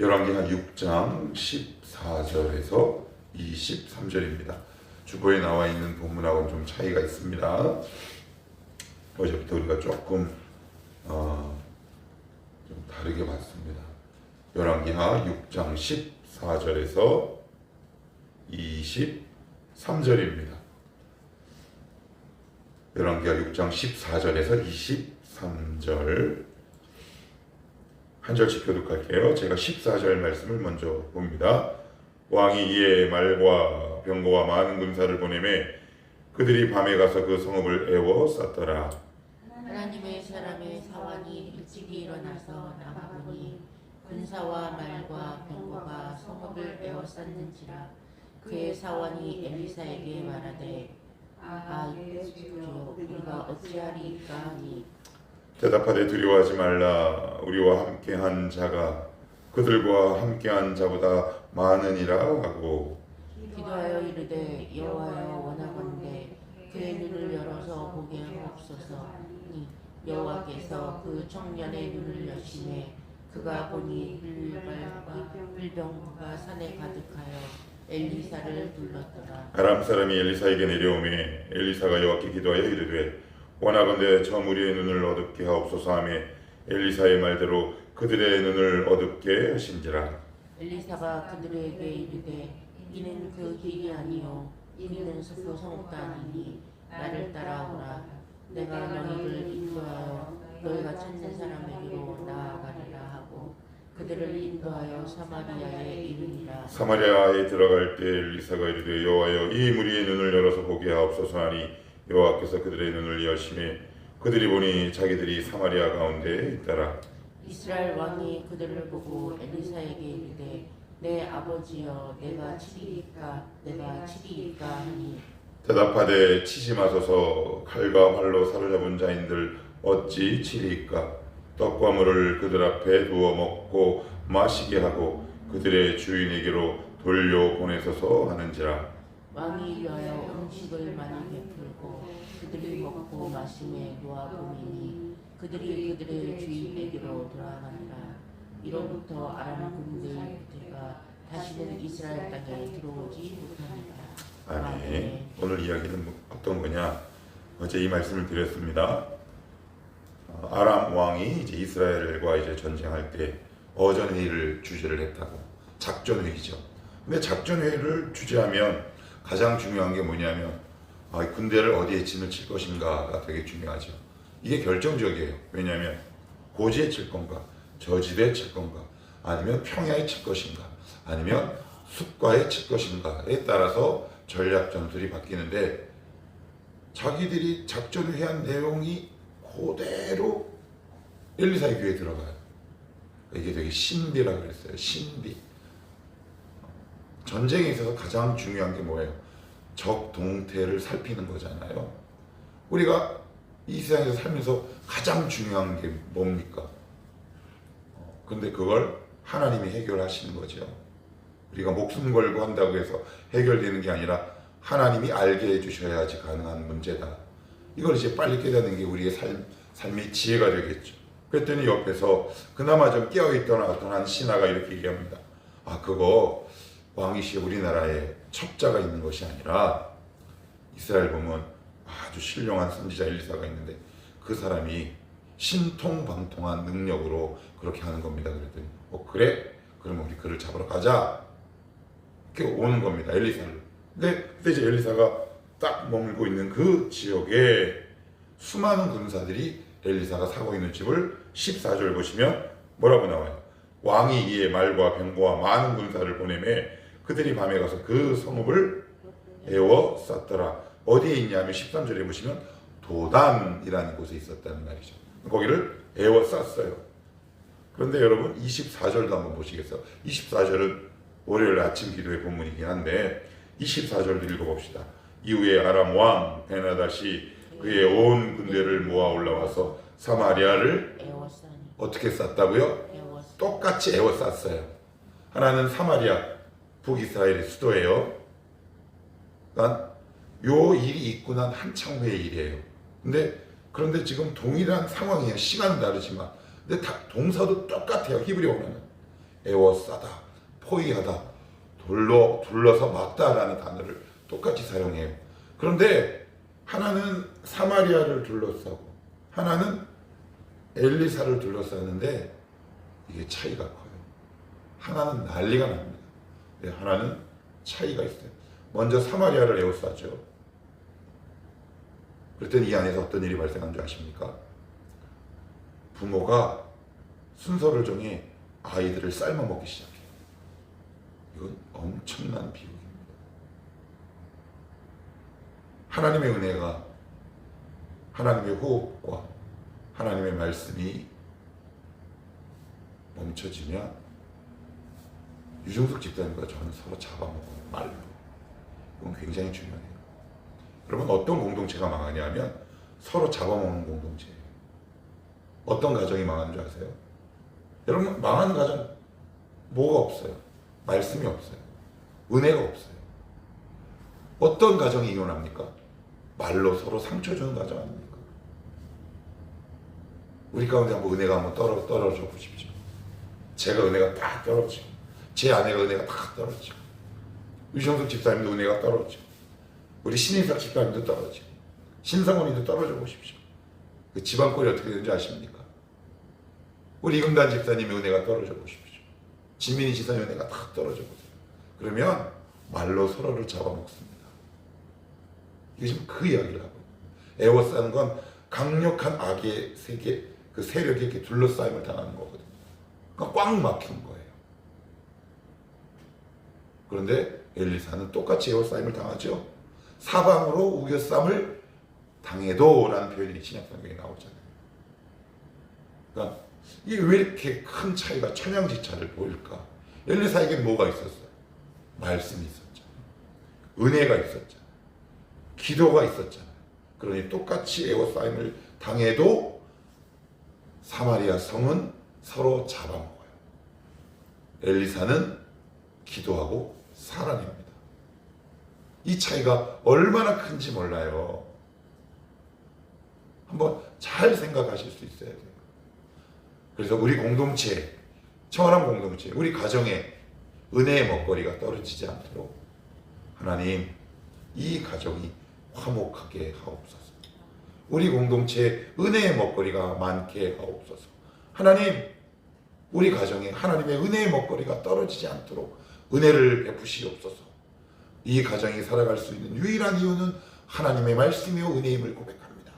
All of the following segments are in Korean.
열왕기하 6장 14절에서 23절입니다. 주보에 나와 있는 본문하고는 좀 차이가 있습니다. 어제부터 우리가 조금 어, 좀 다르게 봤습니다. 열왕기하 6장 14절에서 23절입니다. 열왕기하 6장 14절에서 23절 한 절씩 교독할게요. 제가 14절 말씀을 먼저 봅니다. 왕이 이에 말과 병거와 많은 군사를 보내매 그들이 밤에 가서 그 성읍을 애워 쌌더라. 하나님의 사람의 사환이 일찍이 일어나서 나가보니 군사와 말과 병거가 성읍을 에워쌌는지라 그의 사환이 엘리사에게 말하되 아 주여 우리가 어찌하리이까 하니 대답하되 두려워하지 말라. 우리와 함께한 자가 그들과 함께한 자보다 많으니라 하고 기도하여 이르되 여호와여 원하건대 그의 눈을 열어서 보게 하옵소서 여호와께서 그 청년의 눈을 여시매 그가 보니 불발과 불병거가 산에 가득하여 엘리사를 불렀더라 아람 사람이 엘리사에게 내려오매 엘리사가 여호와께 기도하여 이르되 원하건대 저 무리의 눈을 어둡게 하옵소서 하며 엘리사의 말대로 그들의 눈을 어둡게 하신지라. 엘리사가 그들에게 이르되 이는 그 길이 아니요 이는 숲도 성읍도 아니니 나를 따라오라. 내가 너희를 인도하여 너희가 찾는 사람에게로 나아가리라 하고 그들을 인도하여 사마리아에 이르니라. 사마리아에 들어갈 때 엘리사가 이르되 여호와여 이 무리의 눈을 열어서 보게 하옵소서 하니 여호와께서 그들의 눈을 여심해 그들이 보니 자기들이 사마리아 가운데 있더라. 이스라엘 왕이 그들을 보고 엘리사에게 이르되 내 아버지여 내가 치리이까 내가 치리이까 하니. 대답하되 치지 마소서. 칼과 발로 사로잡은 자인들 어찌 치리이까? 떡과 물을 그들 앞에 두어 먹고 마시게 하고 그들의 주인에게로 돌려 보내소서 하는지라 왕이 위하여 음식을 많이 베풀고 그들이 먹고 마심에 놓아보니 그들이 그들의 주인에게로 돌아가니라 이로부터 아람 군대의 부대가 다시는 이스라엘 땅에 들어오지 못하니라 아멘. 오늘 이야기는 뭐 어떤 거냐? 어제 이 말씀을 드렸습니다. 어, 아람 왕이 이제 이스라엘과 이제 전쟁할 때 어전 회의를 주재를 했다고 작전 회의죠. 근데 작전 회의를 주재하면 가장 중요한 게 뭐냐면 아, 군대를 어디에 진을 칠 것인가가 되게 중요하죠. 이게 결정적이에요. 왜냐하면 고지에 칠 건가, 저지대에 칠 건가, 아니면 평야에 칠 것인가, 아니면 숲과에 칠 것인가에 따라서 전략 전술이 바뀌는데 자기들이 작전을 해한 내용이 그대로 엘리사의 귀에 들어가요. 이게 되게 신비라 그랬어요. 신비. 전쟁에 있어서 가장 중요한 게 뭐예요? 적 동태를 살피는 거잖아요. 우리가 이 세상에서 살면서 가장 중요한 게 뭡니까? 어, 근데 그걸 하나님이 해결하시는 거죠. 우리가 목숨 걸고 한다고 해서 해결되는 게 아니라 하나님이 알게 해주셔야지 가능한 문제다. 이걸 이제 빨리 깨닫는 게 우리의 삶, 삶의 지혜가 되겠죠. 그랬더니 옆에서 그나마 좀 깨어있던 어떤 한 신하가 이렇게 얘기합니다. 아, 그거 왕이시 우리나라에 첩자가 있는 것이 아니라 이스라엘 보면 아주 신령한 선지자 엘리사가 있는데 그 사람이 신통방통한 능력으로 그렇게 하는 겁니다. 그랬더니 어 그래? 그러면 우리 그를 잡으러 가자. 이렇게 오는 겁니다. 엘리사를. 근데 그때 이제 엘리사가 딱 머물고 있는 그 지역에 수많은 군사들이 엘리사가 사고 있는 집을 14절 보시면 뭐라고 나와요? 왕이 이에 말과 병거와 많은 군사를 보내매 그들이 밤에 가서 그 성읍을 에워 쌌더라. 어디에 있냐면 13절에 보시면 도단이라는 곳에 있었다는 말이죠. 거기를 에워 쌌어요. 그런데 여러분 24절도 한번 보시겠어요? 24절은 월요일 아침 기도의 본문이긴 한데 24절도 읽어봅시다. 이후에 아람 왕 베나다시 그의 온 군대를 모아 올라와서 사마리아를 어떻게 쌌다고요? 똑같이 에워 쌌어요. 하나는 사마리아 북이스라엘의 수도예요. 그러니까 요 일이 있고 난 한참 후의 일이에요. 근데 그런데 지금 동일한 상황이에요. 시간은 다르지만 근데 다 동사도 똑같아요. 히브리어는 에워싸다, 포위하다, 돌로 둘러서 막다라는 단어를 똑같이 사용해요. 그런데 하나는 사마리아를 둘러싸고 하나는 엘리사를 둘러싸는데 이게 차이가 커요. 하나는 난리가 납니다. 네, 하나는 차이가 있어요. 먼저 사마리아를 에워싸죠. 그랬더니 이 안에서 어떤 일이 발생한 줄 아십니까? 부모가 순서를 정해 아이들을 삶아 먹기 시작해요. 이건 엄청난 비극입니다. 하나님의 은혜가 하나님의 호흡과 하나님의 말씀이 멈춰지면 유종석 집사님과 저는 서로 잡아먹어요 말로 이건 굉장히 중요해요 그러면 어떤 공동체가 망하냐면 서로 잡아먹는 공동체예요 어떤 가정이 망하는 줄 아세요? 여러분 망하는 가정 뭐가 없어요 말씀이 없어요 은혜가 없어요 어떤 가정이 이혼합니까? 말로 서로 상처 주는 가정 아닙니까? 우리 가운데 한번 은혜가 한번 떨어, 떨어져 보십시오. 제가 은혜가 딱 떨어지고, 제 아내가 은혜가 딱 떨어지고, 유정석 집사님도 은혜가 떨어지고, 우리 신인석 집사님도 떨어지고, 신성원이도 떨어져 보십시오. 그 집안 꼴이 어떻게 되는지 아십니까? 우리 이금단 집사님의 은혜가 떨어져 보십시오. 지민이 지사의 은혜가 딱 떨어져 보세요. 그러면 말로 서로를 잡아먹습니다. 이게 지금 그 이야기를 하고. 에워싸는 건 강력한 악의 세계, 그 세력에 이렇게 둘러싸임을 당하는 거거든요. 그러니까 꽉 막힌 거예요. 그런데 엘리사는 똑같이 에워싸임을 당하죠. 사방으로 우겨쌈을 당해도 라는 표현이 신약성경에 나오잖아요. 그러니까 이게 왜 이렇게 큰 차이가 천양지차를 보일까? 엘리사에게 뭐가 있었어요? 말씀이 있었죠. 은혜가 있었죠. 기도가 있었잖아요. 그러니 똑같이 에워싸임을 당해도 사마리아 성은 서로 잡아먹어요. 엘리사는 기도하고 살아냅니다. 이 차이가 얼마나 큰지 몰라요. 한번 잘 생각하실 수 있어야 돼요. 그래서 우리 공동체, 청원한 공동체, 우리 가정에 은혜의 먹거리가 떨어지지 않도록 하나님 이 가정이 화목하게 하옵소서. 우리 공동체에 은혜의 먹거리가 많게 하옵소서. 하나님, 우리 가정에 하나님의 은혜의 먹거리가 떨어지지 않도록 은혜를 베푸시옵소서. 이 가정이 살아갈 수 있는 유일한 이유는 하나님의 말씀이요 은혜임을 고백합니다.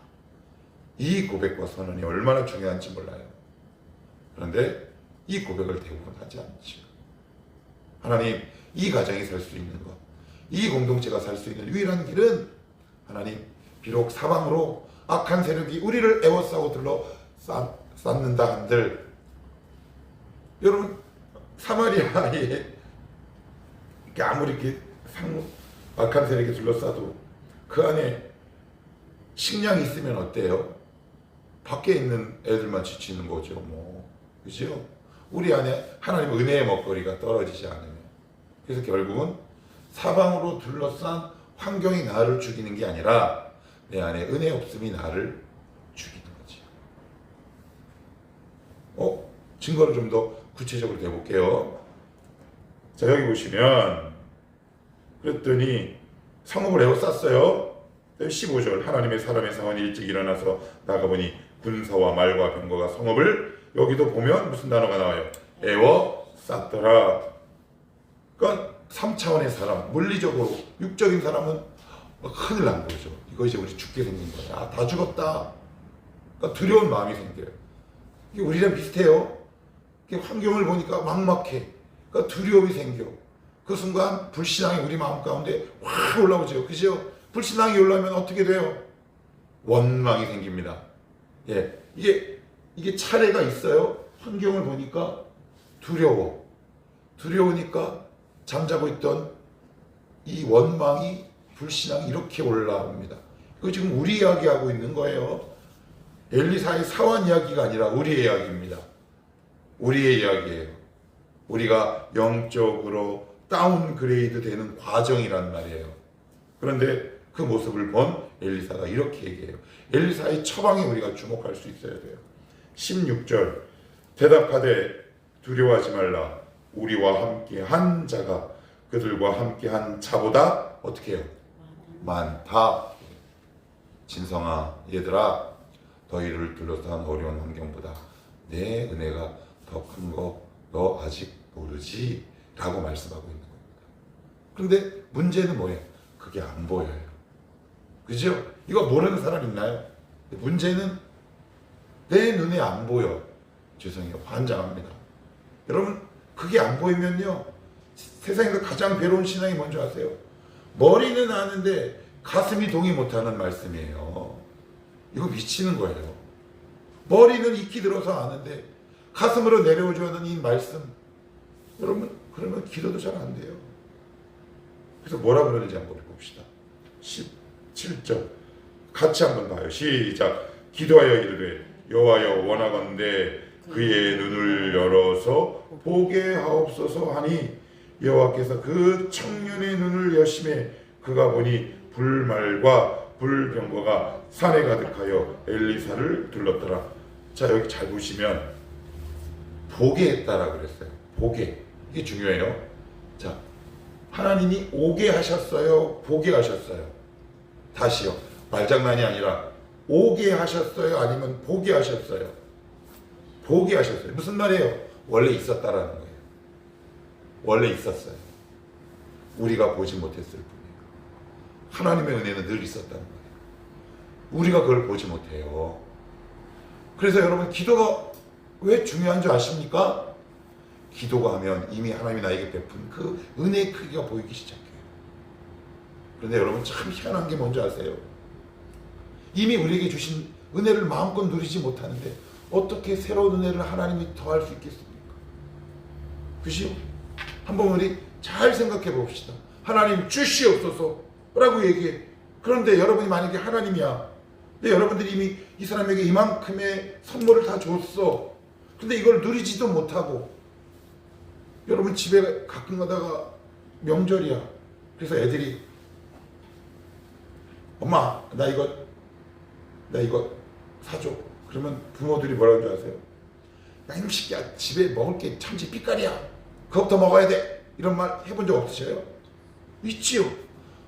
이 고백과 선언이 얼마나 중요한지 몰라요. 그런데 이 고백을 대부분 하지 않죠. 하나님, 이 가정이 살 수 있는 것, 이 공동체가 살 수 있는 유일한 길은 하나님, 비록 사방으로 악한 세력이 우리를 에워싸고 들러 쌓, 쌓는다 한들 여러분 사마리아에 이렇게 아무리 이렇게 상, 악한 세력이 둘러싸도 그 안에 식량이 있으면 어때요? 밖에 있는 애들만 지치는 거죠, 뭐. 그죠? 우리 안에 하나님의 은혜의 먹거리가 떨어지지 않으면. 그래서 결국은 사방으로 둘러싼 환경이 나를 죽이는 게 아니라 내 안에 은혜 없음이 나를 죽이는 거지. 어? 증거를 좀 더 구체적으로 내볼게요. 자, 여기 보시면 그랬더니 성읍을 에워 쌌어요. 15절 하나님의 사람의 상원이 일찍 일어나서 나가보니 군사와 말과 병거가 성읍을 여기도 보면 무슨 단어가 나와요? 에워 쌌더라. 그러니까 3차원의 사람, 물리적으로 육적인 사람은 큰일 난 거죠. 이거 이제 우리 죽게 생긴 거야. 아, 다 죽었다. 그러니까 두려운 마음이 생겨요. 이게 우리랑 비슷해요. 환경을 보니까 막막해. 그러니까 두려움이 생겨. 그 순간 불신앙이 우리 마음 가운데 확 올라오죠. 그죠? 불신앙이 올라오면 어떻게 돼요? 원망이 생깁니다. 예. 이게, 이게 차례가 있어요. 환경을 보니까 두려워. 두려우니까 잠자고 있던 이 원망이 불신앙이 이렇게 올라옵니다. 그 지금 우리 이야기하고 있는 거예요. 엘리사의 사원 이야기가 아니라 우리의 이야기입니다. 우리의 이야기예요. 우리가 영적으로 다운그레이드 되는 과정이란 말이에요. 그런데 그 모습을 본 엘리사가 이렇게 얘기해요. 엘리사의 처방에 우리가 주목할 수 있어야 돼요. 16절 대답하되 두려워하지 말라 우리와 함께 한 자가 그들과 함께 한 자보다 어떻게 해요? 많다. 진성아 얘들아 너희를 둘러싼 어려운 환경보다 내 은혜가 더 큰 거 너 아직 모르지? 라고 말씀하고 있는 겁니다. 그런데 문제는 뭐예요? 그게 안 보여요. 그죠? 이거 모르는 사람 있나요? 문제는 내 눈에 안 보여. 죄송해요. 환장합니다. 여러분, 그게 안 보이면요. 세상에서 가장 괴로운 신앙이 뭔지 아세요? 머리는 아는데 가슴이 동의 못하는 말씀이에요. 이거 미치는 거예요. 머리는 익히 들어서 아는데 가슴으로 내려오지 않은 이 말씀. 여러분, 그러면 기도도 잘 안 돼요. 그래서 뭐라 그러는지 한번 봅시다. 17절. 같이 한번 봐요. 시작. 기도하여 이르되 여호와여 원하건대 그의 눈을 열어서 보게 하옵소서 하니 여호와께서 그 청년의 눈을 여심해 그가 보니 불말과 불병거가 산에 가득하여 엘리사를 둘렀더라. 자 여기 잘 보시면 보게 했다라 그랬어요. 보게 이게 중요해요. 자 하나님이 오게 하셨어요. 보게 하셨어요. 다시요. 말장난이 아니라 오게 하셨어요. 아니면 보게 하셨어요. 보게 하셨어요. 무슨 말이에요? 원래 있었다라는 거예요. 원래 있었어요. 우리가 보지 못했을 뿐이에요. 하나님의 은혜는 늘 있었다는 거예요. 우리가 그걸 보지 못해요. 그래서 여러분 기도가 왜 중요한 줄 아십니까? 기도가 하면 이미 하나님이 나에게 베푼 그 은혜의 크기가 보이기 시작해요. 그런데 여러분 참 희한한 게 뭔지 아세요? 이미 우리에게 주신 은혜를 마음껏 누리지 못하는데 어떻게 새로운 은혜를 하나님이 더할 수 있겠습니까? 그죠? 한번 우리 잘 생각해 봅시다. 하나님 주시옵소서 라고 얘기해. 그런데 여러분이 만약에 하나님이야. 근데 여러분들이 이미 이 사람에게 이만큼의 선물을 다 줬어. 근데 이걸 누리지도 못하고 여러분 집에 가끔 가다가 명절이야. 그래서 애들이 엄마 나 이거 나 이거 사줘. 그러면 부모들이 뭐라고 줄 아세요? 야 임식이야 집에 먹을 게 참치 빛깔이야. 그것부터 먹어야 돼. 이런 말 해본 적 없으셔요? 있지요.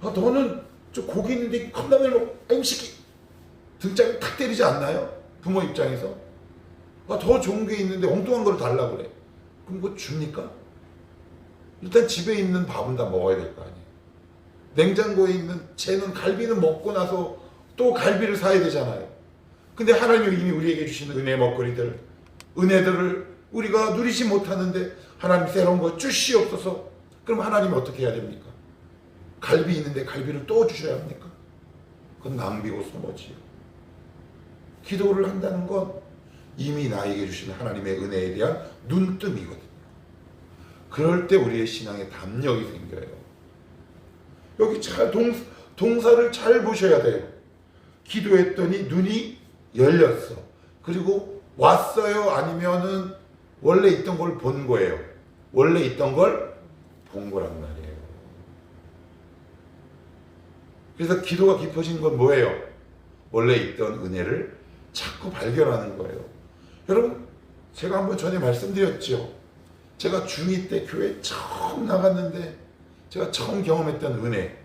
아 너는 저 고기 있는데 컵라면 먹. 아 임식이 등짝을 탁 때리지 않나요? 부모 입장에서. 아, 더 좋은 게 있는데 엉뚱한 걸 달라 그래. 그럼 뭐 줍니까? 일단 집에 있는 밥은 다 먹어야 될 거 아니에요. 냉장고에 있는 쟤는 갈비는 먹고 나서 또 갈비를 사야 되잖아요. 근데 하나님이 이미 우리에게 주시는 은혜 먹거리들, 은혜들을 우리가 누리지 못하는데 하나님 새로운 거 주시옵소서. 그럼 하나님이 어떻게 해야 됩니까? 갈비 있는데 갈비를 또 주셔야 합니까? 그건 낭비고 소모지요. 기도를 한다는 건 이미 나에게 주신 하나님의 은혜에 대한 눈뜸이거든요. 그럴 때 우리의 신앙에 담력이 생겨요. 여기 잘 동, 동사를 잘 보셔야 돼요. 기도했더니 눈이 열렸어. 그리고 왔어요? 아니면은 원래 있던 걸 본 거예요. 원래 있던 걸 본 거란 말이에요. 그래서 기도가 깊어진 건 뭐예요? 원래 있던 은혜를 자꾸 발견하는 거예요. 여러분, 제가 한번 전에 말씀드렸죠. 제가 중2 때 교회 처음 나갔는데 제가 처음 경험했던 은혜.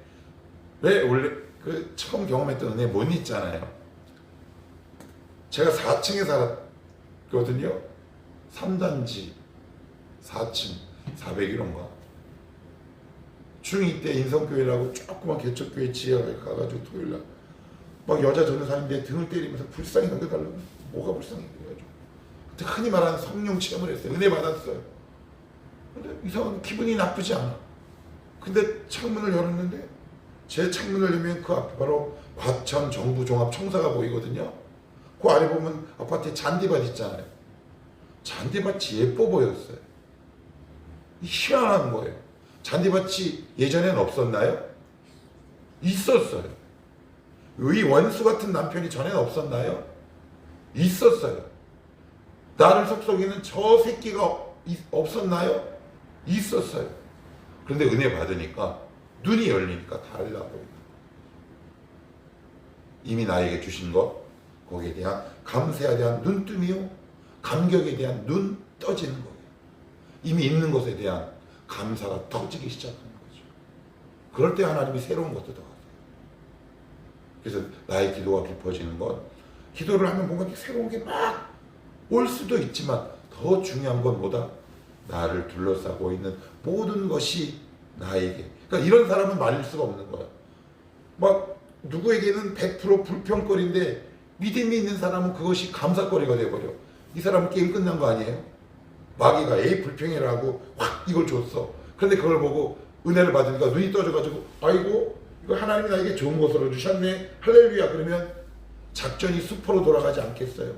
왜 원래 그 처음 경험했던 은혜 못 있잖아요. 제가 4층에 살았거든요. 3단지 4층 401호인가. 중2 때 인성교회라고 조그만 개척교회 지하에 가가지고 토요일날 막 여자 전도사님 내 등을 때리면서 불쌍히 넘겨달라고 뭐가 불쌍해 그래가지고 흔히 말하는 성령 체험을 했어요 은혜 받았어요 근데 이상한 기분이 나쁘지 않아 근데 창문을 열었는데 제 창문을 열면 그 앞에 바로 과천 정부 종합 청사가 보이거든요 그 아래 보면 아파트에 잔디밭 있잖아요 잔디밭이 예뻐 보였어요 희한한 거예요 잔디밭이 예전엔 없었나요? 있었어요 이 원수 같은 남편이 전에는 없었나요? 있었어요. 나를 속속이는 저 새끼가 있- 없었나요? 있었어요. 그런데 은혜 받으니까 눈이 열리니까 달라 보여요. 이미 나에게 주신 것 거기에 대한 감사에 대한 눈뜸이요. 감격에 대한 눈 떠지는 거예요. 이미 있는 것에 대한 감사가 터지기 시작하는 거죠. 그럴 때 하나님이 새로운 것도 더하세요. 그래서 나의 기도가 깊어지는 건 기도를 하면 뭔가 새로운 게 막 올 수도 있지만 더 중요한 건 뭐다? 나를 둘러싸고 있는 모든 것이 나에게. 그러니까 이런 사람은 말릴 수가 없는 거야. 막 누구에게는 100% 불평거리인데 믿음이 있는 사람은 그것이 감사거리가 돼버려. 이 사람은 게임 끝난 거 아니에요? 마귀가 에이 불평이라고 확 이걸 줬어. 그런데 그걸 보고 은혜를 받으니까 눈이 떠져가지고 아이고 이거 하나님이 나에게 좋은 것으로 주셨네 할렐루야 그러면 작전이 수포로 돌아가지 않겠어요?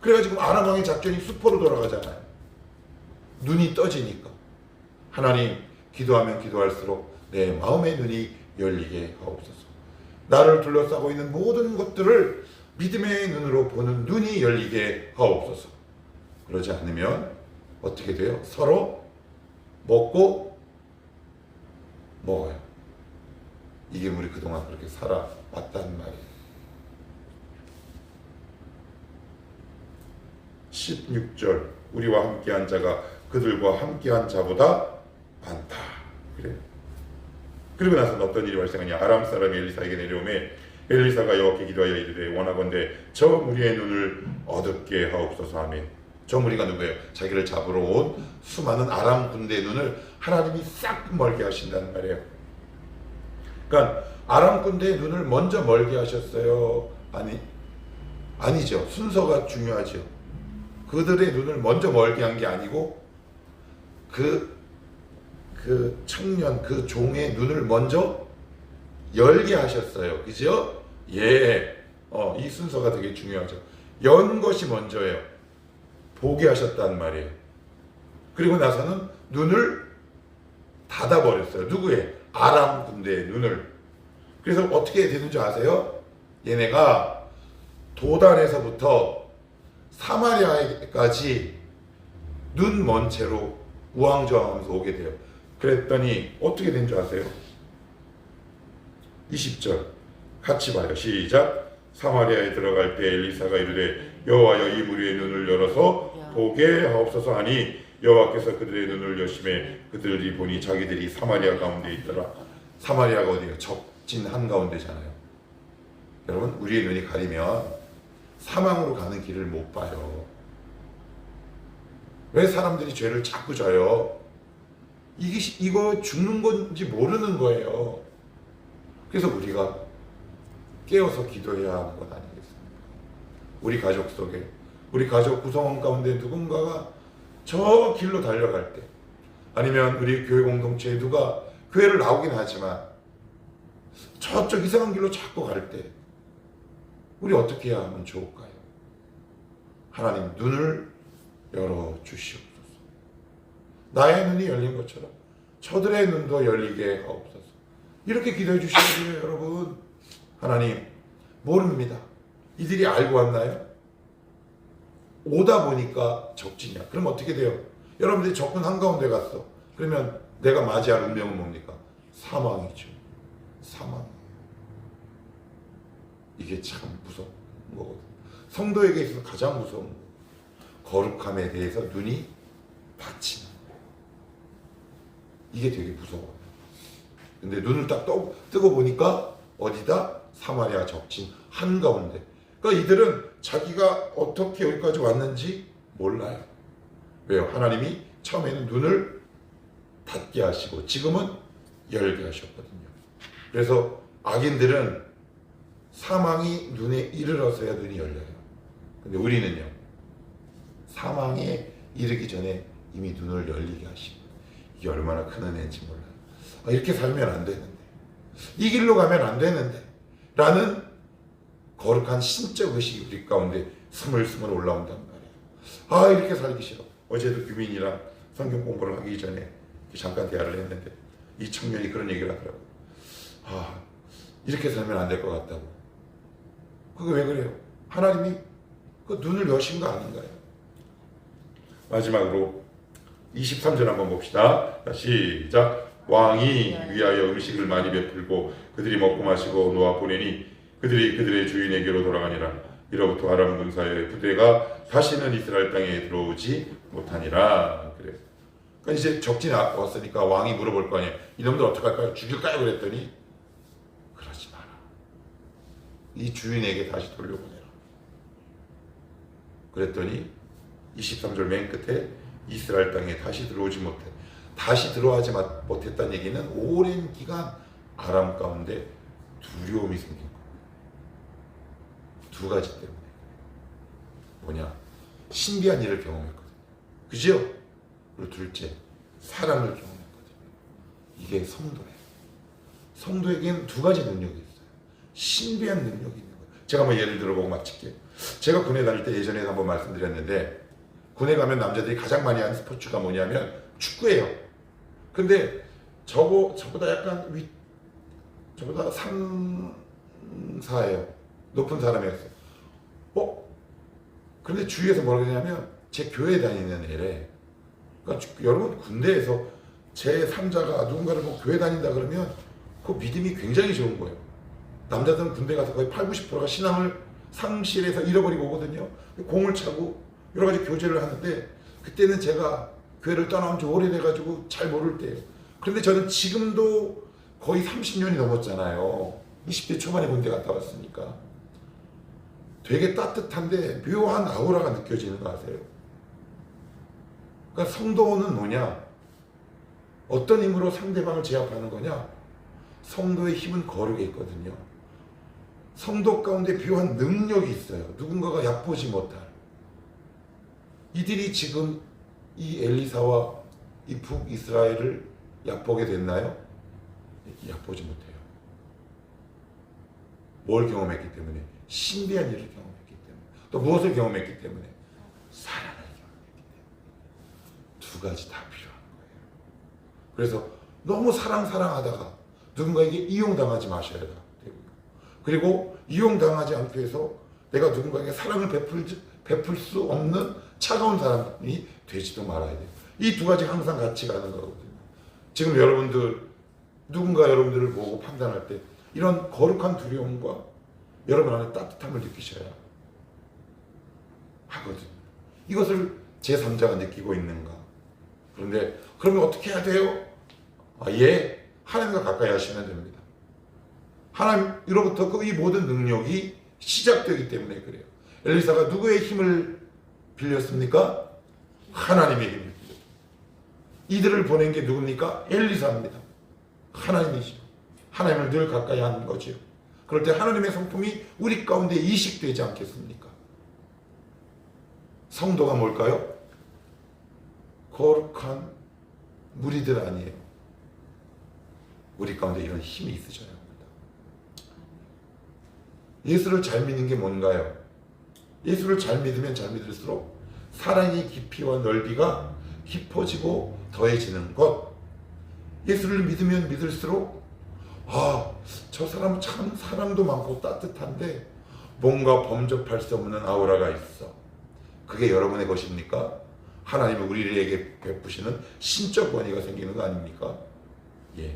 그래가지고 아람왕의 작전이 수포로 돌아가잖아요. 눈이 떠지니까 하나님 기도하면 기도할수록 내 마음의 눈이 열리게 하옵소서. 나를 둘러싸고 있는 모든 것들을 믿음의 눈으로 보는 눈이 열리게 하옵소서. 그러지 않으면 어떻게 돼요? 서로 먹고 먹어요. 이게 우리 그동안 그렇게 살아왔단 말이에요. 16절 우리와 함께한 자가 그들과 함께한 자보다 많다. 그래요. 그리고 나서 어떤 일이 발생하냐 아람 사람이 엘리사에게 내려오매 엘리사가 여호와께 기도하여 이르되 원하건대 저 무리의 눈을 어둡게 하옵소서 하며 저 무리가 누구예요? 자기를 잡으러 온 수많은 아람 군대의 눈을 하나님이 싹 멀게 하신다는 말이에요. 그러니까 아람 군대의 눈을 먼저 멀게 하셨어요. 아니 아니죠. 순서가 중요하죠. 그들의 눈을 먼저 멀게 한 게 아니고 그, 그 청년, 그 종의 눈을 먼저 열게 하셨어요. 그죠? 예. 어, 이 순서가 되게 중요하죠. 연 것이 먼저예요. 보게 하셨단 말이에요. 그리고 나서는 눈을 닫아버렸어요. 누구의? 아람 군대의 눈을. 그래서 어떻게 되는 줄 아세요? 얘네가 도단에서부터 사마리아까지 눈 먼 채로 우왕좌왕하면서 오게 돼요. 그랬더니 어떻게 된 줄 아세요? 20절 같이 봐요. 시작. 사마리아에 들어갈 때 엘리사가 이르되 여호와여 이 무리의 눈을 열어서 보게 하옵소서 하니 여호와께서 그들의 눈을 여심해 그들이 보니 자기들이 사마리아 가운데 있더라. 사마리아가 어디예요? 적진 한 가운데잖아요. 여러분 우리의 눈이 가리면 사망으로 가는 길을 못 봐요. 왜 사람들이 죄를 자꾸 져요? 이게 시- 이거 죽는 건지 모르는 거예요. 그래서 우리가 깨어서 기도해야 하는 것 아니겠습니까? 우리 가족 속에 우리 가족 구성원 가운데 누군가가 저 길로 달려갈 때 아니면 우리 교회 공동체에 누가 교회를 나오긴 하지만 저쪽 이상한 길로 자꾸 갈 때 우리 어떻게 하면 좋을까요? 하나님 눈을 열어 주시옵소서. 나의 눈이 열린 것처럼 저들의 눈도 열리게 하옵소서. 이렇게 기도해 주셔야 돼요, 여러분. 하나님 모릅니다. 이들이 알고 왔나요? 오다 보니까 적진이야. 그럼 어떻게 돼요? 여러분들이 적군 한가운데 갔어. 그러면 내가 맞이할 운명은 뭡니까? 사망이죠. 사망. 이게 참 무서운 거거든. 성도에게 있어서 가장 무서운 거. 거룩함에 대해서 눈이 받치는 거. 이게 되게 무서워요. 근데 눈을 딱 떠, 뜨고 보니까 어디다? 사마리아 적진 한가운데. 그러니까 이들은 자기가 어떻게 여기까지 왔는지 몰라요. 왜요? 하나님이 처음에는 눈을 닫게 하시고 지금은 열게 하셨거든요. 그래서 악인들은 사망이 눈에 이르러서야 눈이 열려요. 근데 우리는요. 사망에 이르기 전에 이미 눈을 열리게 하시고 이게 얼마나 큰 은혜인지 몰라요. 아, 이렇게 살면 안 되는데 이 길로 가면 안 되는데 라는 거룩한 신적 의식이 우리 가운데 스물스물 올라온단 말이에요. 아 이렇게 살기 싫어. 어제도 규민이랑 성경 공부를 하기 전에 잠깐 대화를 했는데 이 청년이 그런 얘기를 하더라고요. 아 이렇게 살면 안 될 것 같다고. 그게 왜 그래요? 하나님이 그 눈을 여신 거 아닌가요? 마지막으로 23절 한번 봅시다. 자, 시작. 왕이 위하여 음식을 많이 베풀고 그들이 먹고 마시고 놓아 보내니 그들이 그들의 주인에게로 돌아가니라. 이로부터 아람 군사의 부대가 다시는 이스라엘 땅에 들어오지 못하니라. 그래. 그러니까 이제 적진이 왔으니까 왕이 물어볼 거 아니에요. 이놈들 어떡할까요? 죽일까요? 그랬더니 그러지 마라. 이 주인에게 다시 돌려보내라. 그랬더니 23절 맨 끝에 이스라엘 땅에 다시 들어오지 못해. 다시 들어가지 마- 못했다는 얘기는 오랜 기간 아람 가운데 두려움이 생긴 거예요. 두 가지 때문에. 뭐냐? 신비한 일을 경험했거든요. 그죠? 그리고 둘째, 사랑을 경험했거든요. 이게 성도예요. 성도에게는 두 가지 능력이 있어요. 신비한 능력이 있는 거예요. 제가 뭐 예를 들어보고 마칠게요. 제가 군에 다닐 때 예전에 한번 말씀드렸는데 군에 가면 남자들이 가장 많이 하는 스포츠가 뭐냐면 축구예요. 근데 저보, 저보다 약간 위, 저보다 3, 4예요. 높은 사람이었어요. 어? 그런데 주위에서 뭐라 그러냐면 제 교회 다니는 애래. 그러니까 주- 여러분 군대에서 제 3자가 누군가를 뭐 교회 다닌다 그러면 그 믿음이 굉장히 좋은 거예요. 남자들은 군대 가서 거의 8, 90%가 신앙을 상실해서 잃어버리고 오거든요. 공을 차고 여러 가지 교제를 하는데 그때는 제가 교회를 떠나온 지 오래돼가지고 잘 모를 때예요. 그런데 저는 지금도 거의 30년이 넘었잖아요. 20대 초반에 군대 갔다 왔으니까. 되게 따뜻한데 묘한 아우라가 느껴지는 거 아세요? 그러니까 성도는 뭐냐? 어떤 힘으로 상대방을 제압하는 거냐? 성도의 힘은 거룩에 있거든요. 성도 가운데 묘한 능력이 있어요. 누군가가 얕보지 못할. 이들이 지금 이 엘리사와 이 북이스라엘을 얕보게 됐나요? 얕보지 못해요. 뭘 경험했기 때문에? 신비한 일을 경험했기 때문에. 또 무엇을 경험했기 때문에? 사랑을 경험했기 때문에. 두 가지 다 필요한 거예요. 그래서 너무 사랑 사랑하다가 누군가에게 이용당하지 마셔야 되고요. 그리고 이용당하지 않기 위해서 내가 누군가에게 사랑을 베풀, 베풀 수 없는 차가운 사람이 되지도 말아야 돼요. 이 두 가지 항상 같이 가는 거거든요. 지금 여러분들 누군가 여러분들을 보고 판단할 때 이런 거룩한 두려움과 여러분 안에 따뜻함을 느끼셔야 하거든요. 이것을 제3자가 느끼고 있는가? 그런데 그러면 어떻게 해야 돼요? 아, 예, 하나님과 가까이 하시면 됩니다. 하나님으로부터 그 이 모든 능력이 시작되기 때문에 그래요. 엘리사가 누구의 힘을 빌렸습니까? 하나님의 힘을 빌렸어요. 이들을 보낸 게 누굽니까? 엘리사입니다. 하나님이죠. 하나님을 늘 가까이 하는 거지요. 그럴 때 하나님의 성품이 우리 가운데 이식되지 않겠습니까? 성도가 뭘까요? 거룩한 무리들 아니에요. 우리 가운데 이런 힘이 있으셔야 합니다. 예수를 잘 믿는 게 뭔가요? 예수를 잘 믿으면 잘 믿을수록 사랑의 깊이와 넓이가 깊어지고 더해지는 것. 예수를 믿으면 믿을수록 아, 저 사람 참 사랑도 많고 따뜻한데 뭔가 범접할 수 없는 아우라가 있어. 그게 여러분의 것입니까? 하나님이 우리에게 베푸시는 신적 권위가 생기는 거 아닙니까? 예.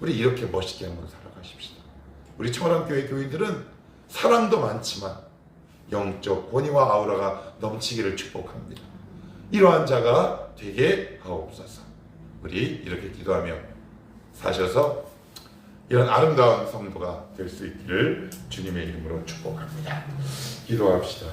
우리 이렇게 멋있게 한번 살아가십시다. 우리 청원함교회 교인들은 사랑도 많지만 영적 권위와 아우라가 넘치기를 축복합니다. 이러한 자가 되게 하옵소서. 우리 이렇게 기도하며 사셔서 이런 아름다운 성도가 될 수 있기를 주님의 이름으로 축복합니다. 기도합시다.